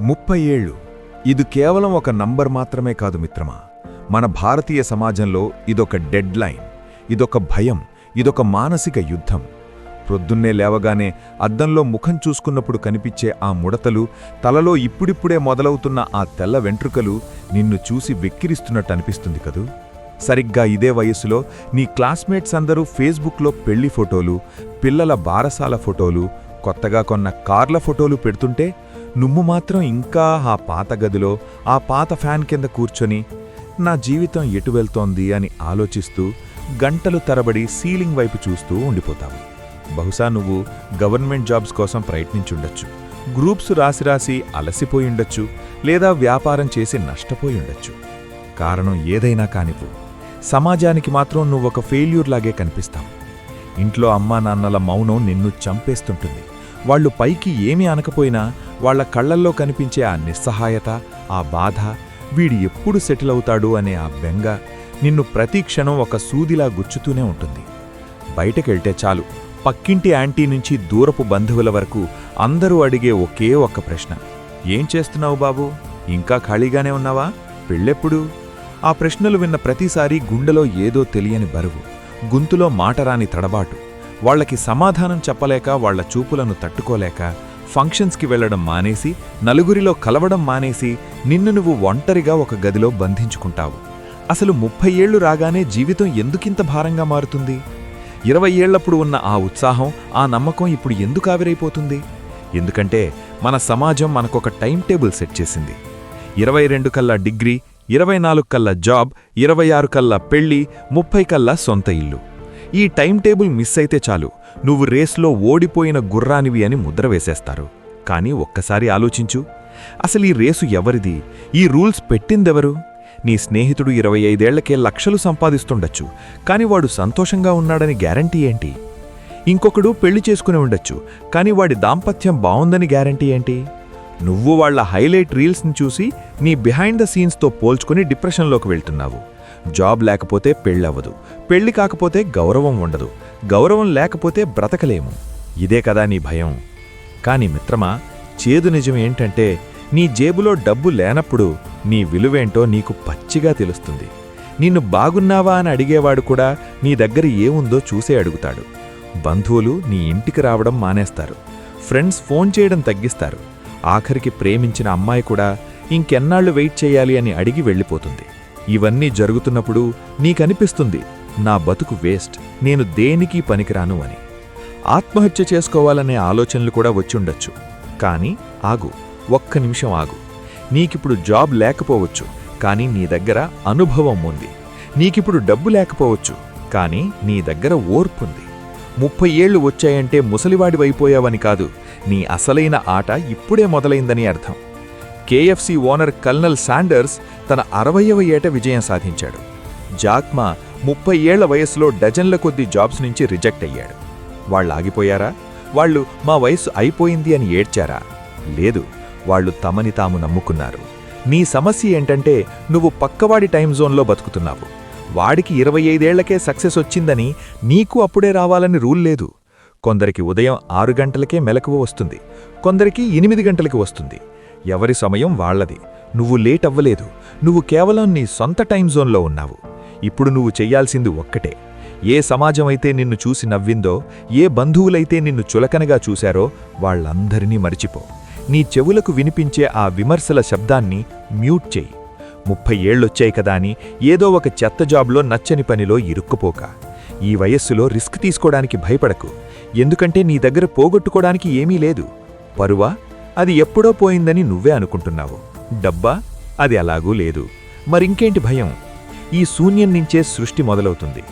ముప్పై ఏళ్ళు. ఇది కేవలం ఒక నంబర్ మాత్రమే కాదు మిత్రమా. మన భారతీయ సమాజంలో ఇదొక డెడ్ లైన్ ఇదొక భయం ఇదొక మానసిక యుద్ధం. ప్రొద్దున్నే లేవగానే అద్దంలో ముఖం చూసుకున్నప్పుడు కనిపించే ఆ ముడతలు తలలో ఇప్పుడిప్పుడే మొదలవుతున్న ఆ తెల్ల వెంట్రుకలు నిన్ను చూసి వెక్కిరిస్తున్నట్టు అనిపిస్తుంది కదూ. సరిగ్గా ఇదే వయస్సులో నీ క్లాస్మేట్స్ అందరూ ఫేస్బుక్లో పెళ్ళి ఫోటోలు పిల్లల బారసాల ఫోటోలు కొత్తగా కొన్న కార్ల ఫోటోలు పెడుతుంటే నువ్వు మాత్రం ఇంకా ఆ పాత గదిలో ఆ పాత ఫ్యాన్ కింద కూర్చొని నా జీవితం ఎటు వెళ్తోంది అని ఆలోచిస్తూ గంటలు తరబడి సీలింగ్ వైపు చూస్తూ ఉండిపోతావు బహుశా నువ్వు గవర్నమెంట్ జాబ్స్ కోసం ప్రయత్నించుండొచ్చు. గ్రూప్స్ రాసి రాసి అలసిపోయుండొచ్చు లేదా వ్యాపారం చేసి నష్టపోయుండొచ్చు కారణం ఏదైనా కానివ్వు. సమాజానికి మాత్రం నువ్వొక ఫెయిల్యూర్లాగే కనిపిస్తావు ఇంట్లో అమ్మా నాన్నల మౌనం నిన్ను చంపేస్తుంటుంది. వాళ్ళు పైకి ఏమీ అనకపోయినా వాళ్ళ కళ్ళల్లో కనిపించే ఆ నిస్సహాయత ఆ బాధ వీడు ఎప్పుడు సెటిల్ అవుతాడు అనే ఆ బెంగ నిన్ను ప్రతి క్షణం ఒక సూదిలా గుచ్చుతూనే ఉంటుంది. బయటకెళ్తే చాలు. పక్కింటి యాంటీ నుంచి దూరపు బంధువుల వరకు అందరూ అడిగే ఒకే ఒక్క ప్రశ్న. ఏం చేస్తున్నావు బాబు? ఇంకా ఖాళీగానే ఉన్నావా? పెళ్ళెప్పుడు? ఆ ప్రశ్నలు విన్న ప్రతిసారి గుండెలో ఏదో తెలియని బరువు గుంతులో మాటరాని తడబాటు. వాళ్ళకి సమాధానం చెప్పలేక వాళ్ళ చూపులను తట్టుకోలేక ఫంక్షన్స్కి వెళ్ళడం మానేసి నలుగురిలో కలవడం మానేసి నిన్ను నువ్వు ఒంటరిగా ఒక గదిలో బంధించుకుంటావు. అసలు ముప్పై ఏళ్ళు రాగానే జీవితం ఎందుకింత భారంగా మారుతుంది? ఇరవై ఏళ్ళప్పుడు ఉన్న ఆ ఉత్సాహం ఆ నమ్మకం ఇప్పుడు ఎందుకు ఆవిరైపోతుంది? ఎందుకంటే మన సమాజం మనకొక టైం టేబుల్ సెట్ చేసింది. ఇరవై రెండు కల్లా డిగ్రీ ఇరవై నాలుగు కల్లా జాబ్ ఇరవై ఆరు కల్లా పెళ్ళి ముప్పై కల్లా సొంత ఇల్లు. ఈ టైం టేబుల్ మిస్ అయితే చాలు. నువ్వు రేస్లో ఓడిపోయిన గుర్రానివి అని ముద్ర వేసేస్తారు. కానీ ఒక్కసారి ఆలోచించు. అసలు ఈ రేసు ఎవరిది? ఈ రూల్స్ పెట్టిందెవరు? నీ స్నేహితుడు ఇరవై ఐదేళ్ళకే లక్షలు సంపాదిస్తుండొచ్చు. కాని వాడు సంతోషంగా ఉన్నాడని గ్యారంటీ ఏంటి? ఇంకొకడు పెళ్ళి చేసుకుని ఉండొచ్చు. కాని వాడి దాంపత్యం బావుందని గ్యారంటీ ఏంటి? నువ్వు వాళ్ళ హైలైట్ రీల్స్ని చూసి నీ బిహైండ్ ద సీన్స్తో పోల్చుకుని డిప్రెషన్లోకి వెళ్తున్నావు. జాబ్ లేకపోతే పెళ్ళవదు పెళ్ళి కాకపోతే గౌరవం ఉండదు. గౌరవం లేకపోతే బ్రతకలేము. ఇదే కదా నీ భయం. కాని మిత్రమా చేదు నిజం ఏంటంటే నీ జేబులో డబ్బు లేనప్పుడు నీ విలువేంటో నీకు పచ్చిగా తెలుస్తుంది. నిన్ను బాగున్నావా అని అడిగేవాడు కూడా నీ దగ్గర ఏముందో చూసే అడుగుతాడు. బంధువులు నీ ఇంటికి రావడం మానేస్తారు. ఫ్రెండ్స్ ఫోన్ చేయడం తగ్గిస్తారు. ఆఖరికి ప్రేమించిన అమ్మాయి కూడా ఇంకెన్నాళ్ళు వెయిట్ చేయాలి అని అడిగి వెళ్ళిపోతుంది. ఇవన్నీ జరుగుతున్నప్పుడు నీకనిపిస్తుంది నా బతుకు వేస్ట్ నేను దేనికి పనికిరాను అని. ఆత్మహత్య చేసుకోవాలనే ఆలోచనలు కూడా వచ్చుండొచ్చు. కానీ ఆగు ఒక్క నిమిషం ఆగు. నీకిప్పుడు జాబ్ లేకపోవచ్చు కానీ నీ దగ్గర అనుభవం ఉంది. నీకిప్పుడు డబ్బు లేకపోవచ్చు కానీ నీ దగ్గర ఓర్పుంది ముప్పై ఏళ్ళు వచ్చాయంటే ముసలివాడివైపోయావని కాదు నీ అసలైన ఆట ఇప్పుడే మొదలైందని అర్థం. కేఎఫ్సి ఓనర్ కల్నల్ శాండర్స్ తన అరవయవ ఏట విజయం సాధించాడు. జాక్మా ముప్పై ఏళ్ళ వయసులో డజన్ల కొద్ది జాబ్స్ నుంచి రిజెక్ట్ అయ్యాడు. వాళ్ళు ఆగిపోయారా? వాళ్ళు మా వయసు అయిపోయింది అని ఏడ్చారా? లేదు వాళ్ళు తమని తాము నమ్ముకున్నారు. నీ సమస్య ఏంటంటే నువ్వు పక్కవాడి టైం జోన్లో బతుకుతున్నావు. వాడికి ఇరవై ఐదేళ్ళకే సక్సెస్ వచ్చిందని నీకు అప్పుడే రావాలని రూల్ లేదు. కొందరికి ఉదయం ఆరు గంటలకే మెలకువ వస్తుంది. కొందరికి ఎనిమిది గంటలకి వస్తుంది. ఎవరి సమయం వాళ్ళది నువ్వు లేట్ అవ్వలేదు. నువ్వు కేవలం నీ సొంత టైం జోన్లో ఉన్నావు. ఇప్పుడు నువ్వు చెయ్యాల్సింది ఒక్కటే. ఏ సమాజమైతే నిన్ను చూసి నవ్విందో ఏ బంధువులైతే నిన్ను చులకనగా చూశారో వాళ్ళందరినీ మరిచిపో. నీ చెవులకు వినిపించే ఆ విమర్శల శబ్దాన్ని మ్యూట్ చెయ్యి ముప్పై ఏళ్ళొచ్చాయి కదా అని ఏదో ఒక చెత్త జాబ్లో నచ్చని పనిలో ఇరుక్కుపోక. ఈ వయస్సులో రిస్క్ తీసుకోవడానికి భయపడకు. ఎందుకంటే నీ దగ్గర పోగొట్టుకోవడానికి ఏమీ లేదు. పరువా? అది ఎప్పుడో పోయిందని నువ్వే అనుకుంటున్నావు. డబ్బా అది అలాగూ లేదు. మరింకేంటి భయం? ఈ శూన్యం నుంచే సృష్టి మొదలవుతుంది.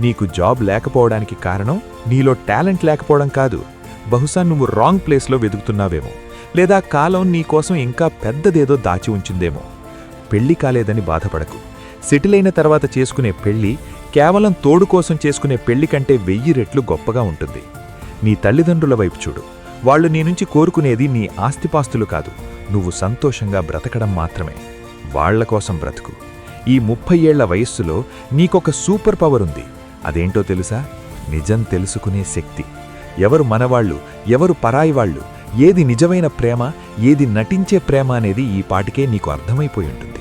నీకు జాబ్ లేకపోవడానికి కారణం నీలో టాలెంట్ లేకపోవడం కాదు. బహుశా నువ్వు రాంగ్ ప్లేస్లో వెతుకుతున్నావేమో. లేదా కాలం నీకోసం ఇంకా పెద్దదేదో దాచి ఉంచిందేమో. పెళ్ళి కాలేదని బాధపడకు. సెటిల్ అయిన తర్వాత చేసుకునే పెళ్ళి కేవలం తోడు కోసం చేసుకునే పెళ్ళి కంటే వెయ్యి రెట్లు గొప్పగా ఉంటుంది. నీ తల్లిదండ్రుల వైపు చూడు. వాళ్ళు నీ నుంచి కోరుకునేది నీ ఆస్తిపాస్తులు కాదు. నువ్వు సంతోషంగా బ్రతకడం మాత్రమే. వాళ్ళ కోసం బ్రతుకు. ఈ ముప్పై ఏళ్ళ వయస్సులో నీకొక సూపర్ పవర్ ఉంది. అదేంటో తెలుసా? నిజం తెలుసుకునే శక్తి. ఎవరు మనవాళ్ళు ఎవరు పరాయివాళ్ళు ఏది నిజమైన ప్రేమ ఏది నటించే ప్రేమ అనేది ఈ పాటికే నీకు అర్థమైపోయి ఉంటుంది.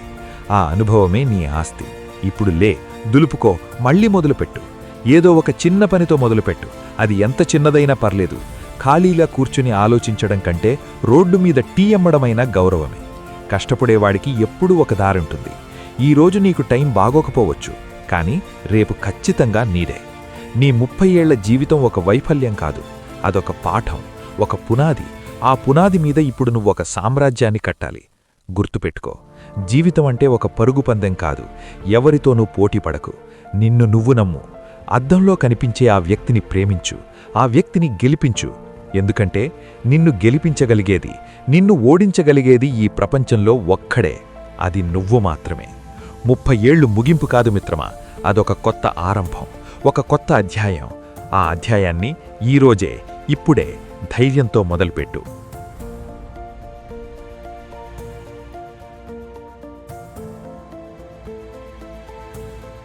ఆ అనుభవమే నీ ఆస్తి. ఇప్పుడు లే దులుపుకో మళ్ళీ మొదలుపెట్టు. ఏదో ఒక చిన్న పనితో మొదలుపెట్టు. అది ఎంత చిన్నదైనా పర్లేదు. ఖాళీగా కూర్చుని ఆలోచించడం కంటే రోడ్డు మీద టీ అమ్మడమైనా గౌరవమే. కష్టపడేవాడికి ఎప్పుడూ ఒక దారుంటుంది. ఈరోజు నీకు టైం బాగోకపోవచ్చు కానీ రేపు ఖచ్చితంగా నీదే. నీ ముప్పై ఏళ్ళ జీవితం ఒక వైఫల్యం కాదు అదొక పాఠం ఒక పునాది. ఆ పునాది మీద ఇప్పుడు నువ్వు ఒక సామ్రాజ్యాన్ని కట్టాలి. గుర్తుపెట్టుకో జీవితం అంటే ఒక పరుగు పందెం కాదు ఎవరితోనూ పోటీ పడకు నిన్ను నువ్వు నమ్ము. అద్దంలో కనిపించే ఆ వ్యక్తిని ప్రేమించు ఆ వ్యక్తిని గెలిపించు. ఎందుకంటే నిన్ను గెలిపించగలిగేది నిన్ను ఓడించగలిగేది ఈ ప్రపంచంలో ఒక్కడే. అది నువ్వు మాత్రమే. ముప్పై ఏళ్ళు ముగింపు కాదు మిత్రమా అదొక కొత్త ఆరంభం ఒక కొత్త అధ్యాయం. ఆ అధ్యాయాన్ని ఈరోజే ఇప్పుడే ధైర్యంతో మొదలుపెట్టు.